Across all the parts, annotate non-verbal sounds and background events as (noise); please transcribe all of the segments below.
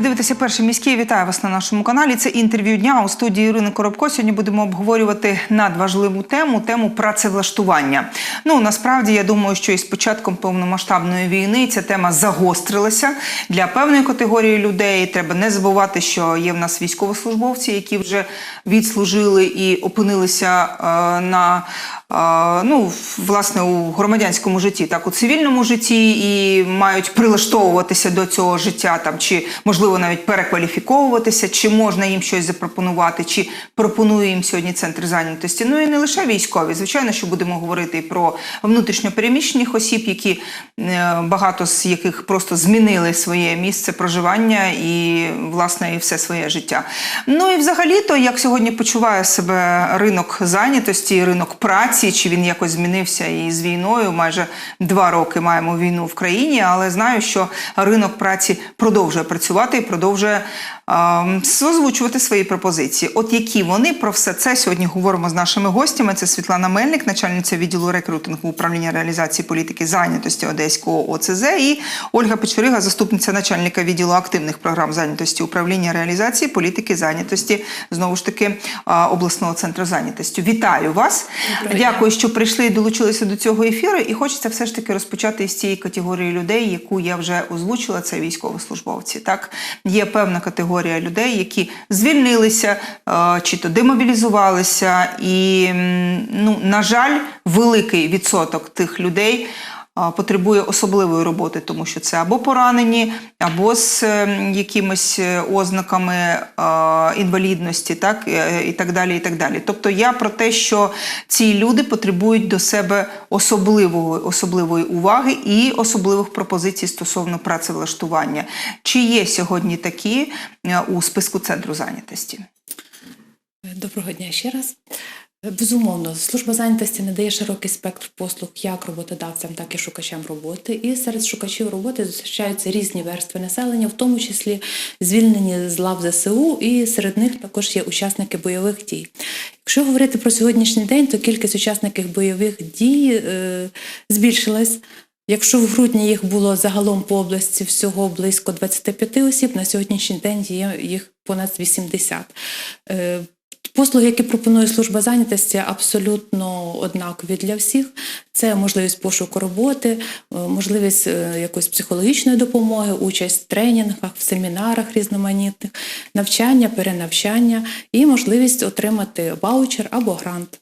Ви дивитеся перший міський. Вітаю вас на нашому каналі. Це інтерв'ю дня у студії Ірини Коробко. Сьогодні будемо обговорювати надважливу тему тему працевлаштування. Ну насправді я думаю, що із початком повномасштабної війни ця тема загострилася для певної категорії людей. Треба не забувати, що є в нас військовослужбовці, які вже відслужили і опинилися е, на ну власне у громадянському житті, так у цивільному житті, і мають прилаштовуватися до цього життя там, чи можливо навіть перекваліфіковуватися, чи можна їм щось запропонувати, чи пропонує їм сьогодні центр зайнятості. Ну і не лише військові. Звичайно, що будемо говорити і про внутрішньопереміщених осіб, які е, багато з яких просто змінили своє місце проживання і власне і все своє життя. Ну і взагалі-то, як сьогодні почуває себе ринок зайнятості, ринок праці, чи він якось змінився і з війною. Майже два роки маємо війну в країні, але знаю, що ринок праці продовжує працювати і продовжує озвучувати свої пропозиції. От які вони про все це сьогодні говоримо з нашими гостями. Це Світлана Мельник, начальниця відділу рекрутингу управління реалізації політики зайнятості Одеського ОЦЗ, і Ольга Печерига, заступниця начальника відділу активних програм зайнятості управління реалізації політики зайнятості знову ж таки обласного центру зайнятості. Вітаю вас! Дякую, що прийшли і долучилися до цього ефіру. І хочеться все ж таки розпочати з цієї категорії людей, яку я вже озвучила. Це військовослужбовці. Так є певна категорія людей, які звільнилися е, чи то демобілізувалися, і ну на жаль, великий відсоток тих людей. Потребує особливої роботи, тому що це або поранені, або з е, якимись е, ознаками інвалідності, так е, і так далі. І так далі. Тобто я про те, що ці люди потребують до себе особливої, особливої уваги і особливих пропозицій стосовно працевлаштування. Чи є сьогодні такі е, у списку центру зайнятості? Доброго дня ще раз. Безумовно, служба зайнятості надає широкий спектр послуг як роботодавцям, так і шукачам роботи. І серед шукачів роботи зустрічаються різні верстви населення, в тому числі звільнені з лав ЗСУ, і серед них також є учасники бойових дій. Якщо говорити про сьогоднішній день, то кількість учасників бойових дій е, збільшилась. Якщо в грудні їх було загалом по області всього близько 25 осіб, на сьогоднішній день є їх понад 80. Послуги, які пропонує служба зайнятості, абсолютно однакові для всіх. Це можливість пошуку роботи, е, можливість е, якоїсь психологічної допомоги, участь в тренінгах, в семінарах різноманітних, навчання, перенавчання і можливість отримати ваучер або грант.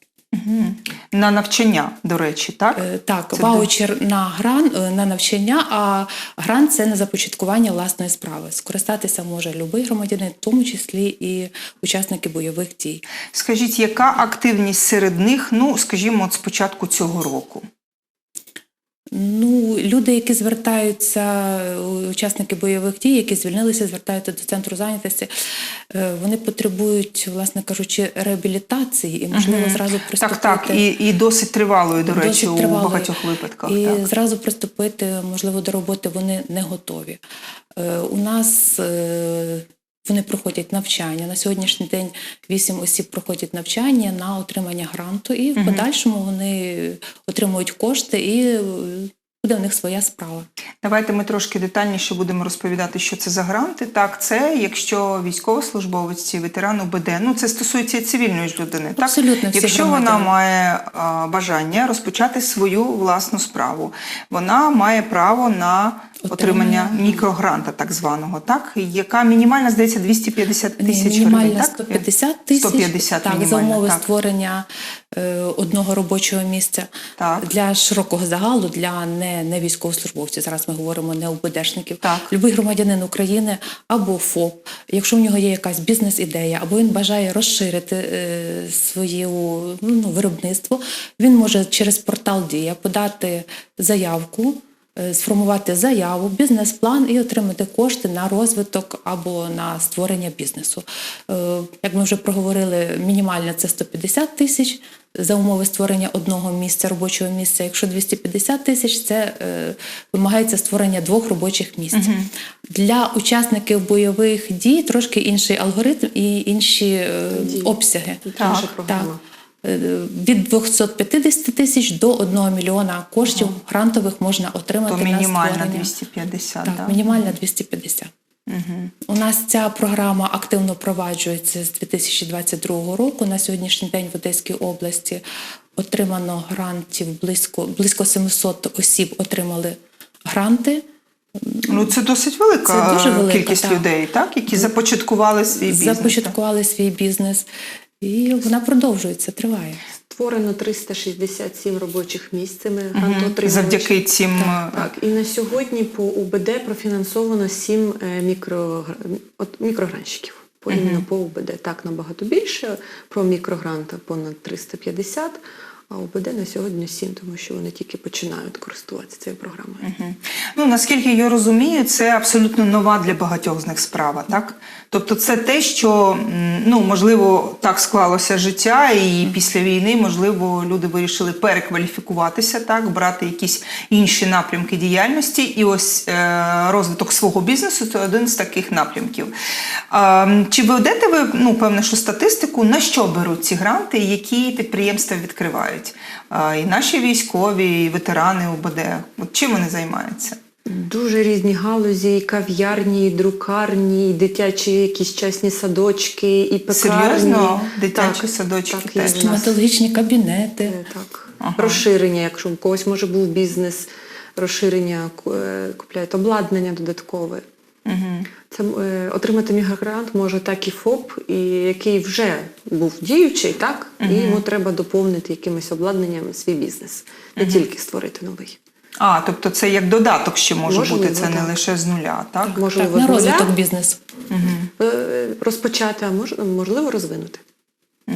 На навчання, до речі, так? Е, Так, Це ваучер на гран е, на навчання, а гран це на започаткування власної справи. Скористатися може будь-який громадянин, в тому числі і учасники бойових дій. Скажіть, яка активність серед них, ну, скажімо, от з початку цього року? Ну, люди, які звертаються, учасники бойових дій, які звільнилися, звертаються до центру зайнятості, е, вони потребують, власне кажучи, реабілітації і можливо зразу приступити. Так, так, і, і досить тривалою, до речі, Досить у багатьох випадках. І так. зразу приступити, можливо, до роботи вони не готові. Е, У нас е, вони проходять навчання. На сьогоднішній день вісім осіб проходять навчання на отримання гранту, і в подальшому вони отримують кошти і е, буде в них своя справа. Давайте ми трошки детальніше будемо розповідати, що це за гранти. Так, це якщо військовослужбовець, ветеран УБД, ну це стосується і цивільної ж людини. Так? Абсолютно всіх Якщо вона має а, бажання розпочати свою власну справу, вона має право на отримання мікрогранта, так званого, так яка мінімальна здається 250 тисяч мінімальна гривень. Так? 150 тисяч 150 так, за умови так. створення е, одного робочого місця Так. для широкого загалу, для не, не військовослужбовців. Зараз ми говоримо не ОБДшників. Так. Любий громадянин України або ФОП, якщо в нього є якась бізнес-ідея, або він бажає розширити е, своє ну, виробництво, він може через портал Дія подати заявку. Е, Сформувати заяву, бізнес-план і отримати кошти на розвиток або на створення бізнесу. Е, Як ми вже проговорили, мінімальне це 150 тисяч за умови створення одного місця, робочого місця. Якщо 250 тисяч, це е, вимагається створення двох робочих місць. Для учасників бойових дій трошки інший алгоритм і інші е, обсяги. Так, Так. Е, Від 250 тисяч до 1 мільйона коштів грантових можна отримати То на мінімальна створення. 250, Так, да? мінімальна 250. У нас ця програма активно впроваджується з 2022 року. На сьогоднішній день в Одеській області отримано грантів близько, близько 700 осіб отримали гранти. Ну це досить велика, Це дуже велика, кількість так. людей, так, які започаткували свій бізнес. започаткували свій бізнес, і вона продовжується, триває. Створено 367 робочих місць цими угу. грантоотримувачами. Завдяки цим Так, е, Так, і на сьогодні по УБД профінансовано 7 мікро, от, мікрогранщиків. По, іменно по УБД. Так, набагато більше. Про мікрогранта понад 350, а УБД на сьогодні 7, тому що вони тільки починають користуватися цією програмою. Ну, наскільки я розумію, це абсолютно нова для багатьох з них справа, так? Тобто це те, що, ну, можливо, так склалося життя, і після війни, можливо, люди вирішили перекваліфікуватися, так, брати якісь інші напрямки діяльності. І ось е, розвиток свого бізнесу це один з таких напрямків. М, чи ведете ви, ну, певне, що статистику, на що беруть ці гранти, які підприємства відкривають? А, і наші військові, і ветерани УБД. От чим вони займаються? Дуже різні галузі, і кав'ярні, і друкарні, і дитячі якісь частні садочки, і пекарні. Серйозно? Дитячі Так, садочки так, теж? Стоматологічні кабінети. Е, Так. Ага. Розширення, якщо у когось може був бізнес, розширення е, купляють обладнання додаткове. Угу. Це е, отримати міграгрант може так і ФОП, і який вже був діючий, так і йому треба доповнити якимось обладнанням свій бізнес, не тільки створити новий. А, тобто це як додаток ще може Можливо, бути, це не лише з нуля, так? Можливо, Так, на з нуля, розвиток бізнесу. е, розпочати, а мож, можливо розвинути. А,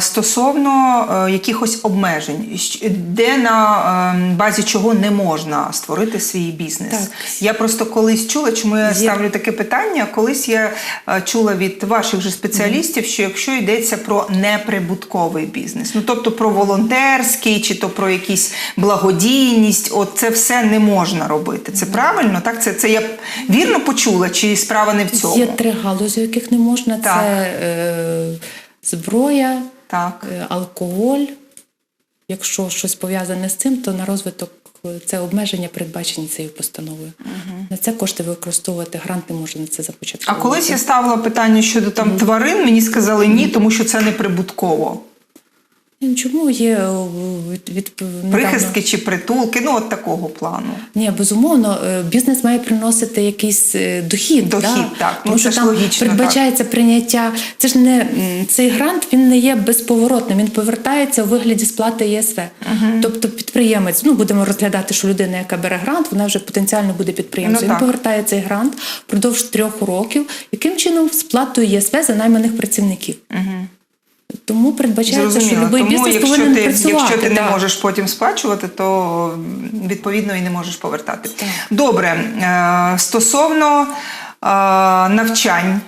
Стосовно е, якихось обмежень, де на е, базі чого не можна створити свій бізнес? Так. Я просто колись чула, чому я Є. ставлю таке питання. Колись я е, чула від ваших же спеціалістів, що якщо йдеться про неприбутковий бізнес, ну тобто про волонтерський, чи то про якісь благодійність, от це все не можна робити. Це правильно? Так, це, це я вірно почула, чи справа не в цьому? Є три галузі, яких не можна: Так. це е, зброя, Так. е, алкоголь. Якщо щось пов'язане з цим, то на розвиток е, це обмеження передбачені цією постановою. На це кошти використовувати, грант не може на це А колись я ставила питання щодо там тварин, мені сказали ні, тому що це не прибутково. Чому є е, від, від недавно- Прихистки чи притулки, ну от такого плану. Ні, безумовно, е, бізнес має приносити якийсь е, дохід. Дохід, да? так. Ну, Тому що там логічно, передбачається прийняття. Це ж не цей грант, він не є безповоротним. Він повертається у вигляді сплати ЄСВ. Тобто підприємець, ну будемо розглядати, що людина, яка бере грант, вона вже потенціально буде підприємцем. Ну, він так. повертає цей грант впродовж трьох років. Яким чином сплатою ЄСВ за найманих працівників? Тому передбачається, що будь-який Тому бізнес якщо повинен ти, працювати. якщо ти не можеш потім сплачувати, то відповідно і не можеш повертати. Так. Добре, е, стосовно е, навчань.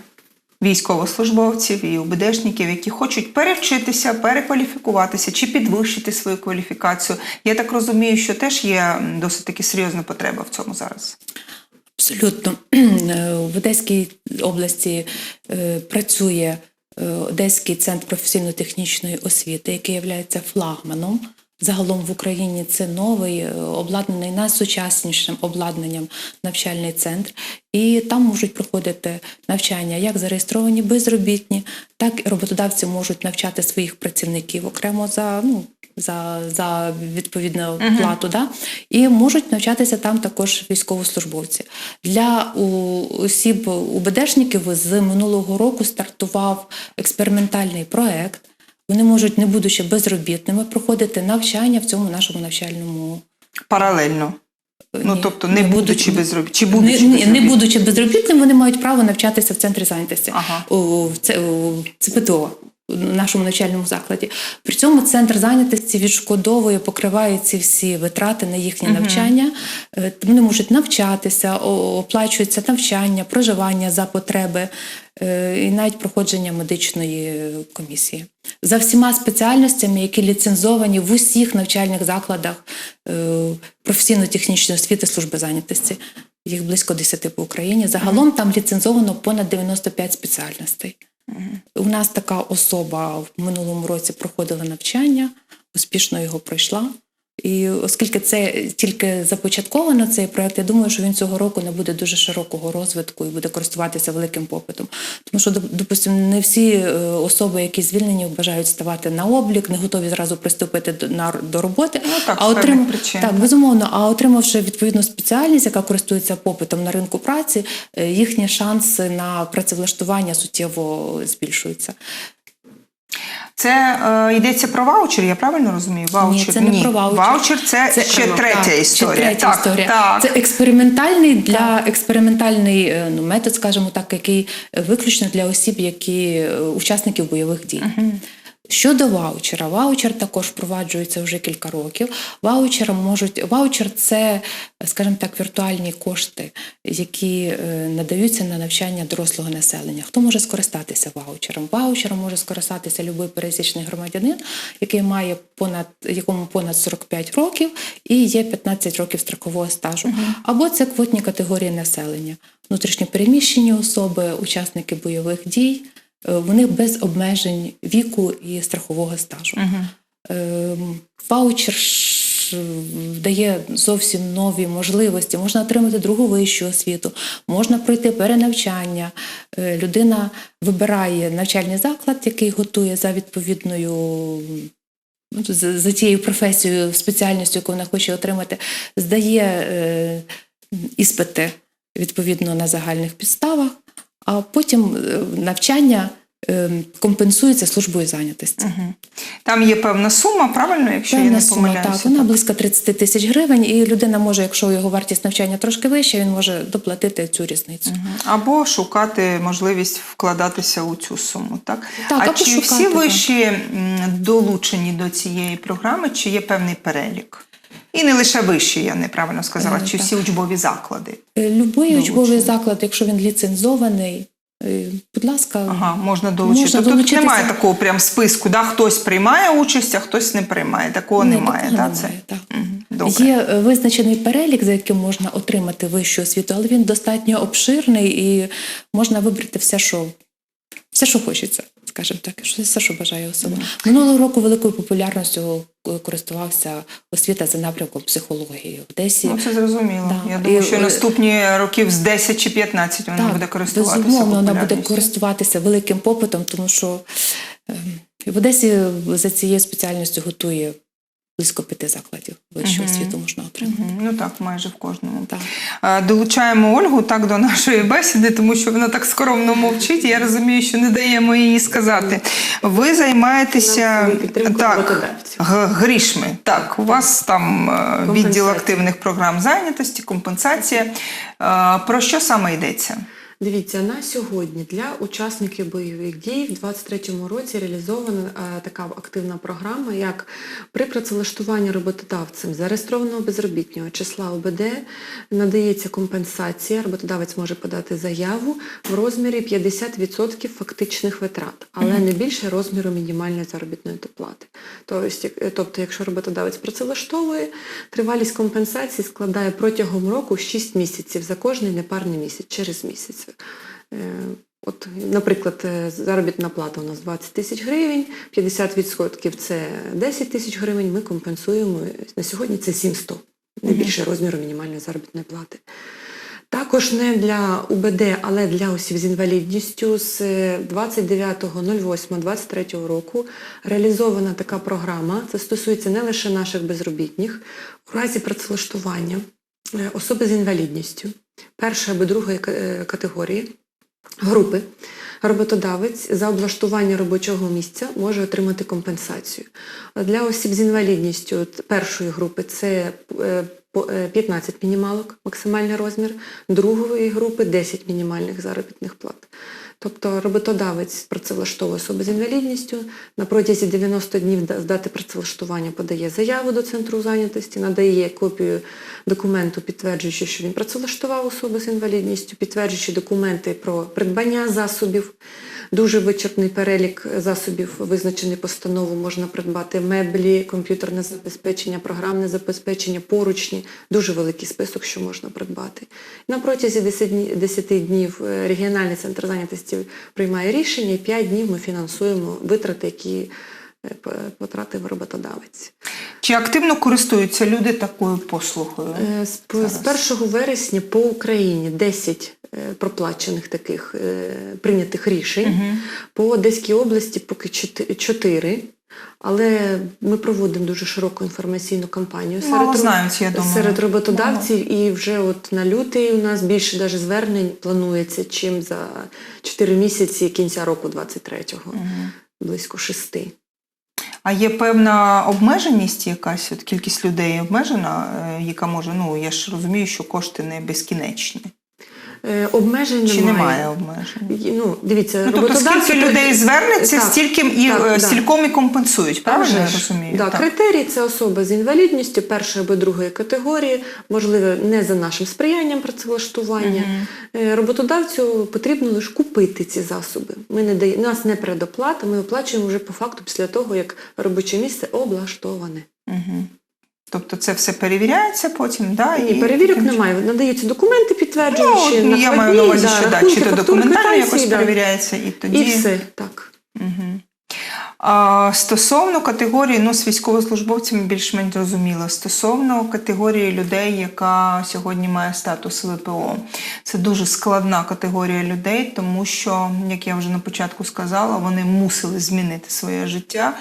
Військовослужбовців і УБДшників, які хочуть перевчитися, перекваліфікуватися чи підвищити свою кваліфікацію. Я так розумію, що теж є досить таки серйозна потреба в цьому зараз. Абсолютно. (clears throat) Е, В Одеській області е, працює Одеський центр професійно-технічної освіти, який є флагманом. Загалом в Україні це новий е, обладнаний найсучаснішим обладнанням навчальний центр. І там можуть проходити навчання як зареєстровані безробітні, так і роботодавці можуть навчати своїх працівників окремо за ну. За, за відповідну плату, да? і можуть навчатися там також військовослужбовці. Для у- осіб УБДшників з минулого року стартував експериментальний проект. Вони можуть, не будучи безробітними, проходити навчання в цьому нашому навчальному. Паралельно. Ну, Ні, тобто, не будучи безробіт- чи будучи не, не будучи безробітним, вони мають право навчатися в центрі зайнятості Ага. у, в це- у ЦПТО. Нашому навчальному закладі. При цьому центр зайнятості відшкодовує, покриває ці всі витрати на їхнє навчання. Е, Вони можуть навчатися, оплачується навчання, проживання за потреби е, і навіть проходження медичної комісії. За всіма спеціальностями, які ліцензовані в усіх навчальних закладах е, професійно-технічної освіти служби зайнятості. Їх близько 10 по Україні. Загалом там ліцензовано понад 95 спеціальностей. У нас така особа в минулому році проходила навчання, успішно його пройшла. І оскільки це тільки започатковано цей проект, я думаю, що він цього року не буде дуже широкого розвитку і буде користуватися великим попитом. Тому що, допустимо, не всі е, особи, які звільнені, бажають ставати на облік, не готові зразу приступити до, на, до роботи. Ну, так, а отрим... причин, так, так. безумовно, а отримавши відповідну спеціальність, яка користується попитом на ринку праці, е, їхні шанси на працевлаштування суттєво збільшуються. Це е, йдеться про ваучер, я правильно розумію? Ваучер Ні, це не про ваучер. Ваучер це, ще так, третя ще історія. третя так, історія. Так. Це експериментальний для експериментальний е, ну, метод, скажімо так, який виключно для осіб, які е, учасників бойових дій. Щодо ваучера, ваучер також впроваджується вже кілька років. Ваучером можуть ваучер це, скажімо так, віртуальні кошти, які е, надаються на навчання дорослого населення. Хто може скористатися ваучером? Ваучером може скористатися будь-який пересічний громадянин, який має понад якому понад 45 років і є 15 років страхового стажу. Або це квотні категорії населення, внутрішньо переміщені особи, учасники бойових дій. Е, Вони без обмежень віку і страхового стажу. Ем, Ваучер е, дає зовсім нові можливості. Можна отримати другу вищу освіту, можна пройти перенавчання. Людина вибирає навчальний заклад, який готує за відповідною. ну, За, за тією професією, спеціальністю, яку вона хоче отримати, здає е, іспити відповідно на загальних підставах, а потім е, навчання е, компенсується службою зайнятості. Мгм. Там є певна сума, правильно, якщо я Певна не сума, помиляюся. так, вона близько 30 тисяч гривень, і людина може, якщо його вартість навчання трошки вища, він може доплатити цю різницю. Мгм. Або шукати можливість вкладатися у цю суму, так? Так, а або чи шукати, всі так. виші долучені до цієї програми, чи є певний перелік? І не лише вищі, я неправильно сказала, Е, чи всі учбові заклади. Е, Любий учбовий заклад, якщо він ліцензований, е, будь ласка, Ага, можна долучити. Можна Тут долучитися. немає такого прям списку, да? хтось приймає участь, а хтось не приймає. Такого Ні, немає. такого да? Це? так. Добре. Є визначений перелік, за яким можна отримати вищу освіту, але він достатньо обширний і можна вибрати все, що, все, що хочеться, скажімо так, все, що бажає особа. Минулого року великою популярністю е, користувався освіта за напрямком психології в Одесі. Ну, це зрозуміло. Да. Я думаю, що і, наступні років з 10 чи 15 вона буде користуватися. безумовно, вона буде користуватися великим попитом, тому що ем, в Одесі за цією спеціальністю готує близько п'яти закладів вищої Мгм. освіти можна отримати. Мгм, Ну так, майже в кожному. Так. Долучаємо Ольгу так до нашої бесіди, тому що вона так скромно мовчить. Я розумію, що не даємо її сказати. Ви займаєтеся так, грішми. Так, у вас там е, відділ активних програм зайнятості, компенсація. Про що саме йдеться? Дивіться, на сьогодні для учасників бойових дій в 2023 році реалізована е, така активна програма, як при працевлаштуванні роботодавцем зареєстрованого безробітного числа ОБД надається компенсація. Роботодавець може подати заяву в розмірі 50% фактичних витрат, але не більше розміру мінімальної заробітної доплати. Тобто, тобто, якщо роботодавець працевлаштовує, тривалість компенсації складає протягом року 6 місяців за кожний непарний місяць через місяць. Е, От, наприклад, е, заробітна плата у нас 20 тисяч гривень, 50% це 10 тисяч гривень, ми компенсуємо на сьогодні це 700, не більше розміру мінімальної заробітної плати. Також не для УБД, але для осіб з інвалідністю з 29.08.23 року реалізована така програма. Це стосується не лише наших безробітних. У разі працевлаштування е, особи з інвалідністю першої або другої е, категорії групи роботодавець за облаштування робочого місця може отримати компенсацію. Для осіб з інвалідністю першої групи це е, по- е, 15 мінімалок, максимальний розмір, другої групи 10 мінімальних заробітних плат. Тобто роботодавець працевлаштовує особи з інвалідністю, на протязі 90 днів з дати працевлаштування подає заяву до центру зайнятості, надає копію документу, підтверджуючи, що він працевлаштував особу з інвалідністю, підтверджуючи документи про придбання засобів. Дуже вичерпний перелік засобів, визначений постанову, можна придбати меблі, комп'ютерне забезпечення, програмне забезпечення, поручні. Дуже великий список, що можна придбати. На протязі 10 днів е, регіональний центр зайнятості приймає рішення, і 5 днів ми фінансуємо витрати, які потратив роботодавець. Чи активно користуються люди такою послугою? Е, З, з 1 вересня по Україні 10 е, проплачених таких е, прийнятих рішень. По Одеській області поки 4. Але ми проводимо дуже широку інформаційну кампанію Мало роб- знають, я думаю. серед роботодавців. І вже от на лютий у нас більше даже звернень планується, чим за 4 місяці кінця року 23-го. Близько шести. А є певна обмеженість якась, от кількість людей обмежена, е, яка може, ну я ж розумію, що кошти не безкінечні. Е, обмежень Чи немає. немає обмежень? Ну, дивіться, Ну, тобто, скільки людей звернеться, Так, стільки і так, е, стільком і компенсують. Правильно я розумію? Да, Так. Критерій це особа з інвалідністю першої або другої категорії, можливо, не за нашим сприянням працевлаштування. Е, Роботодавцю потрібно лише купити ці засоби. Ми не дає, нас не передоплата, ми оплачуємо вже по факту після того, як робоче місце облаштоване. Мгм. Тобто це все перевіряється потім, да? і, і перевірок таким немає. Надаються документи, підтверджуючи Ну, я маю на увазі, що да, чи то документально якось да. перевіряється, і тоді. І все, так. Угу. Стосовно категорії, ну, з військовослужбовцями більш-менш зрозуміло. Стосовно категорії людей, яка сьогодні має статус ВПО, це дуже складна категорія людей, тому що, як я вже на початку сказала, вони мусили змінити своє життя.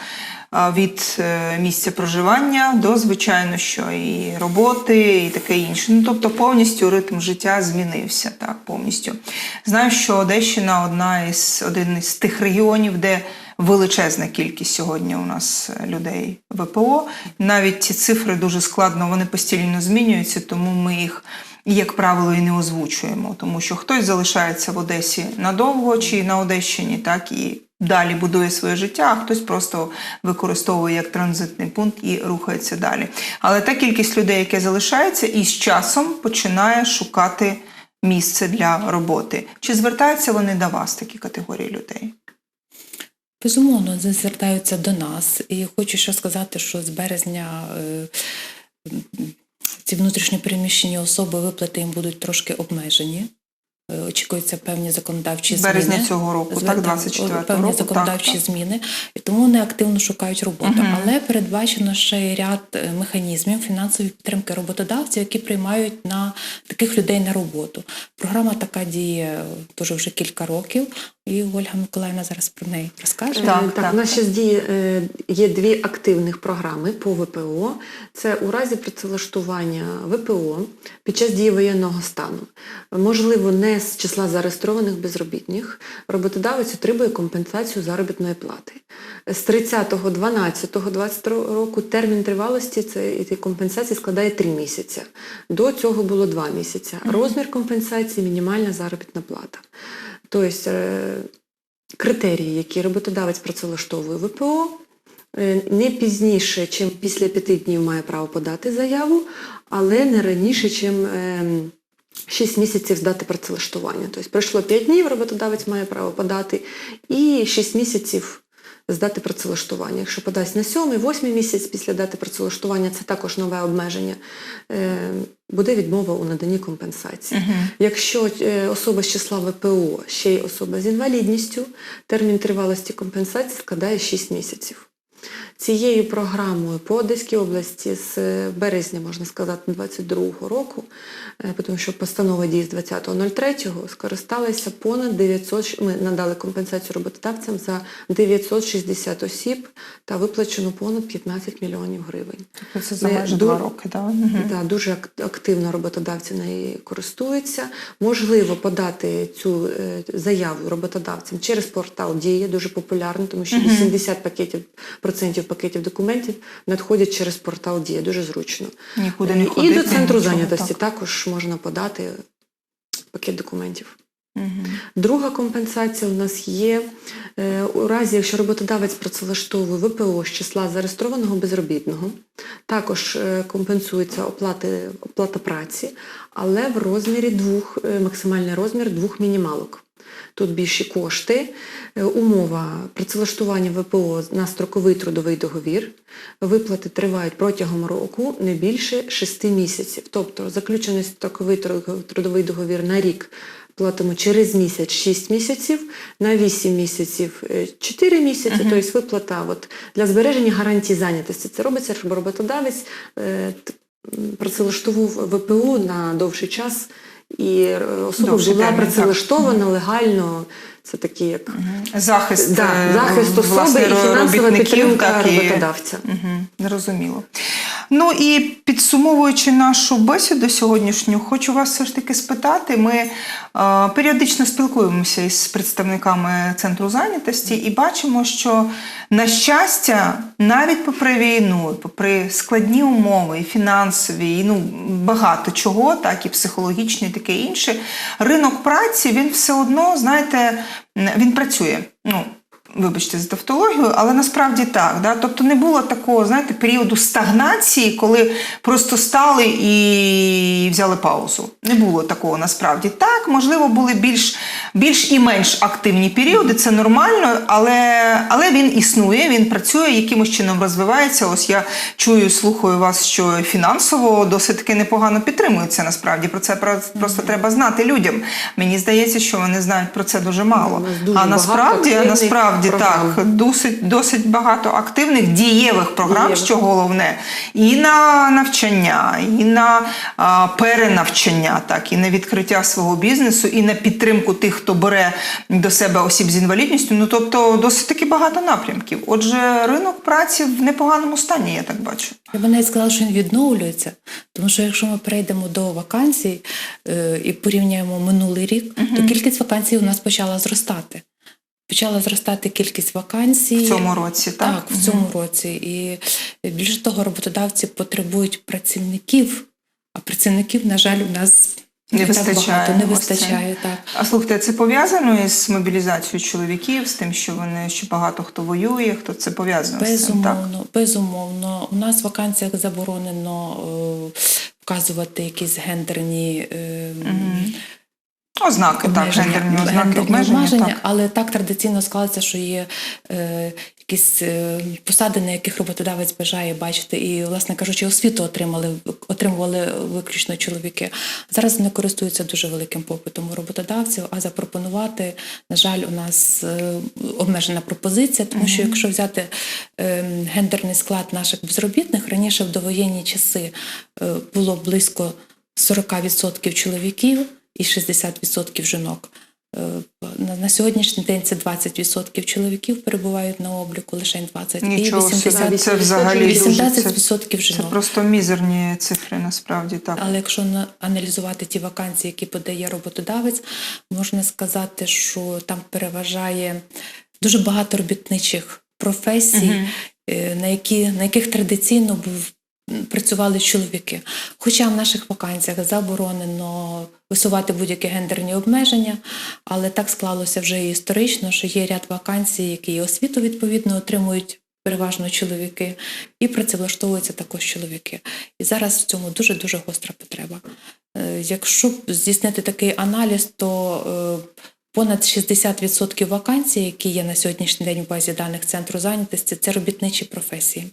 Від е, місця проживання до, звичайно, що і роботи, і таке інше. Ну, тобто повністю ритм життя змінився так, повністю. Знаю, що Одещина одна із один із тих регіонів, де величезна кількість сьогодні у нас е, людей ВПО. Навіть ці цифри дуже складно, вони постійно змінюються, тому ми їх. Як правило, і не озвучуємо, тому що хтось залишається в Одесі надовго чи на Одещині, так і далі будує своє життя, а хтось просто використовує як транзитний пункт і рухається далі. Але та кількість людей, яка залишається, і з часом починає шукати місце для роботи. Чи звертаються вони до вас, такі категорії людей? Безумовно, вони звертаються до нас. І хочу ще сказати, що з березня е, ці внутрішньопереміщені особи виплати їм будуть трошки обмежені. Е, Очікуються певні законодавчі З березня зміни. цього року, З- так, 24-го певні законодавчі так, зміни, і тому вони активно шукають роботу. Мгм. Але передбачено ще й ряд е, механізмів фінансової підтримки роботодавців, які приймають на таких людей на роботу. Програма така діє дуже вже кілька років, і Ольга Миколаївна зараз про неї розкаже. Е, Так, так, так, у нас ще діє е, є дві активних програми по ВПО. Це у разі працевлаштування ВПО під час дії воєнного стану. Можливо, не з числа зареєстрованих безробітних. Роботодавець отримує компенсацію заробітної плати. З 30.12.23 року термін тривалості цієї компенсації складає 3 місяці. До цього було 2 місяці. Розмір компенсації мінімальна заробітна плата. Тобто е, критерії, які роботодавець працевлаштовує ВПО, е, не пізніше, ніж після п'яти днів має право подати заяву, але не раніше, ніж 6 місяців з дати працевлаштування. Тобто пройшло 5 днів, роботодавець має право подати, і 6 місяців з дати працевлаштування. Якщо подасть на 7 8 місяць після дати працевлаштування, це також нове обмеження, е, буде відмова у наданні компенсації. Якщо е, особа з числа ВПО ще й особа з інвалідністю, термін тривалості компенсації складає 6 місяців. Цією програмою по Одеській області з березня, можна сказати, 22-го року, е, тому що постанова діє з 20.03, скористалися понад 900, ми надали компенсацію роботодавцям за 960 осіб та виплачено понад 15 мільйонів гривень. Тобто Це за майже два роки, так? Угу. Да, дуже активно роботодавці нею користуються. Можливо подати цю е, заяву роботодавцям через портал Дія, дуже популярно, тому що 80 пакетів процентів пакетів документів надходять через портал Дія, дуже зручно. Нікуди не І до центру нічого, зайнятості так. також можна подати пакет документів. Мгм. Друга компенсація у нас є е, у разі, якщо роботодавець працевлаштовує ВПО з числа зареєстрованого безробітного, також е, компенсується оплати, оплата праці, але в розмірі двох, е, максимальний розмір двох мінімалок. Тут більші кошти. Е, Умова працевлаштування ВПО на строковий трудовий договір. Виплати тривають протягом року не більше 6 місяців. Тобто заключений строковий трудовий договір на рік платимо через місяць 6 місяців, на 8 місяців е, 4 місяці, тобто виплата от, для збереження гарантії зайнятості. Це робиться, щоб роботодавець е, працевлаштував ВПУ на довший час, і е, особа була працевлаштована легально. Це такий як Захист, да, е, захист особи і фінансова підтримка так, і- роботодавця. Угу, зрозуміло. Ну і підсумовуючи нашу бесіду сьогоднішню, хочу вас все ж таки спитати. Ми е, періодично спілкуємося із представниками центру зайнятості і бачимо, що на щастя, навіть попри війну, попри складні умови, і фінансові, і ну багато чого, так і психологічні, і таке інше, ринок праці він все одно, знаєте, він працює. Ну, Вибачте за тавтологію, але насправді так. Да? Тобто не було такого, знаєте, періоду стагнації, коли просто стали і взяли паузу. Не було такого насправді. Так, можливо, були більш, більш і менш активні періоди, це нормально, але, але він існує, він працює, якимось чином розвивається. Ось я чую, слухаю вас, що фінансово досить таки непогано підтримується. Насправді про це про- просто треба знати людям. Мені здається, що вони знають про це дуже мало. Дуже а насправді, активних насправді програм. так, досить, досить багато активних дієвих програм, Дієвих. що головне, і на навчання, і на а, перенавчання, так, і на відкриття свого бізнесу, і на підтримку тих, хто бере до себе осіб з інвалідністю. Ну тобто досить таки багато напрямків. Отже, ринок праці в непоганому стані, я так бачу. Я би навіть сказала, що він відновлюється, тому що якщо ми перейдемо до вакансій е, і порівняємо минулий рік, то кількість вакансій у нас почала зростати. Почала зростати кількість вакансій В цьому році, так? Так, в цьому році. І більше того, роботодавці потребують працівників, а працівників, на жаль, у нас Не так вистачає. багато, не вистачає. Так. А слухайте, це пов'язано із мобілізацією чоловіків, з тим, що вони що багато хто воює, хто це пов'язано з цим, так? Безумовно. У нас в вакансіях заборонено е, вказувати якісь гендерні. Е, Ознаки, так, гендерні ознаки обмеження, обмеження, так. але так традиційно склалося, що є е, якісь е, посади, на яких роботодавець бажає бачити, і, власне кажучи, освіту отримали отримували виключно чоловіки. Зараз вони користуються дуже великим попитом у роботодавців. А запропонувати, на жаль, у нас е, обмежена пропозиція, тому що якщо взяти е, гендерний склад наших безробітних, раніше в довоєнні часи е, було близько 40% чоловіків і 60% жінок. Е, На, сьогоднішній день це 20% чоловіків перебувають на обліку, лише 20% Нічого і собі, 80, це взагалі дуже, це, 80% це жінок. просто мізерні цифри, насправді, так. Але якщо аналізувати ті вакансії, які подає роботодавець, можна сказати, що там переважає дуже багато робітничих професій, е, на, які, на яких традиційно був. Працювали чоловіки. Хоча в наших вакансіях заборонено висувати будь-які гендерні обмеження, але так склалося вже історично, що є ряд вакансій, які освіту відповідно отримують переважно чоловіки, і працевлаштовуються також чоловіки. І зараз в цьому дуже дуже гостра потреба. Е, Якщо здійснити такий аналіз, то е, понад 60% вакансій, які є на сьогоднішній день в базі даних центру зайнятості, це робітничі професії.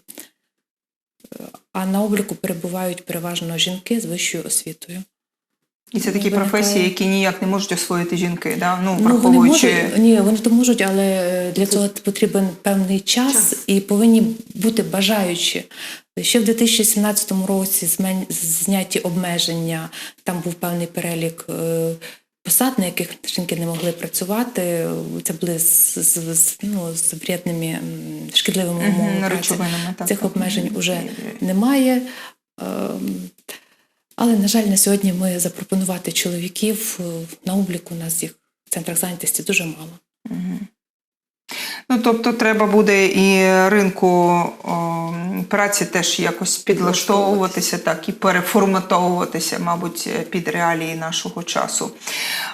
А на обліку перебувають переважно жінки з вищою освітою. І це такі Виникає- професії, які ніяк не можуть освоїти жінки, да? ну, Ну, вони можуть, ні, вони то можуть, але для цього потрібен певний час, Час. і повинні бути бажаючі. Ще в 2017 році зняті обмеження, там був певний перелік е, посад, на яких жінки не могли працювати. Це були з, з, з, ну, з вредними шкідливими умовами. праці. так, Цих так. обмежень вже немає. Ем, Але, на жаль, на сьогодні ми запропонувати чоловіків е, на обліку у нас їх в центрах зайнятості дуже мало. Ну, тобто треба буде і ринку о, праці теж якось підлаштовуватися, так, і переформатовуватися, мабуть, під реалії нашого часу.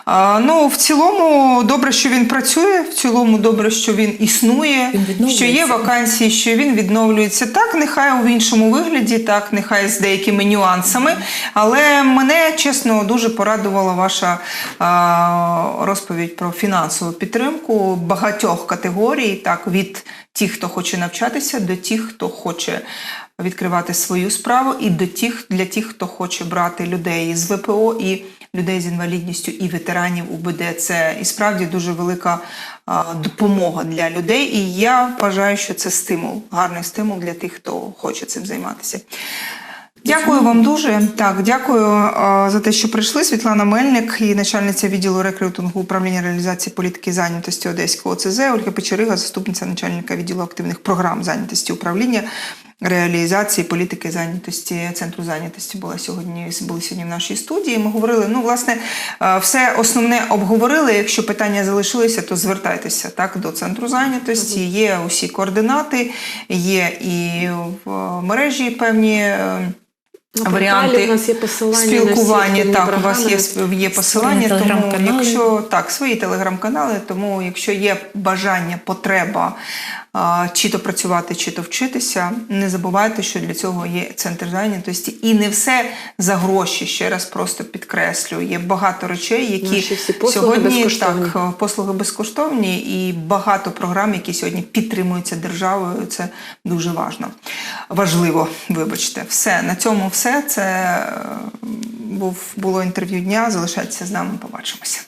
А, ну, в цілому, добре, що він працює, в цілому добре, що він існує, Він що є вакансії, що він відновлюється. Так, нехай у іншому вигляді, так, нехай з деякими нюансами. Але мене, чесно, дуже порадувала ваша а, розповідь про фінансову підтримку багатьох категорій, так, від тих, хто хоче навчатися, до тих, хто хоче відкривати свою справу, і до тих, для тих, хто хоче брати людей з ВПО і людей з інвалідністю і ветеранів УБД. Це і справді дуже велика допомога для людей. І я вважаю, що це стимул, гарний стимул для тих, хто хоче цим займатися. Дякую вам дуже. Так, дякую за те, що прийшли. Світлана Мельник і начальниця відділу рекрутингу управління реалізації політики зайнятості Одеського ОЦЗ, Ольга Печерига, заступниця начальника відділу активних програм зайнятості управління реалізації політики зайнятості центру зайнятості була сьогодні. Були сьогодні в нашій студії. Ми говорили. Ну, власне, все основне обговорили. Якщо питання залишилися, то звертайтеся так до центру зайнятості. Є усі координати, є і в мережі певні. На Варіанти порталі у нас є посилання спілкування. на Так, у вас є, є посилання, тому якщо так, свої телеграм-канали, тому якщо є бажання, потреба чи то працювати, чи то вчитися, не забувайте, що для цього є центр зайнятості, і не все за гроші. Ще раз просто підкреслю. Є багато речей, які всі послуги сьогодні безкоштовні. так послуги безкоштовні, і багато програм, які сьогодні підтримуються державою. Це дуже важно. Важливо, вибачте. Все на цьому все. Це е, був було інтерв'ю дня. Залишайтеся з нами. Побачимося.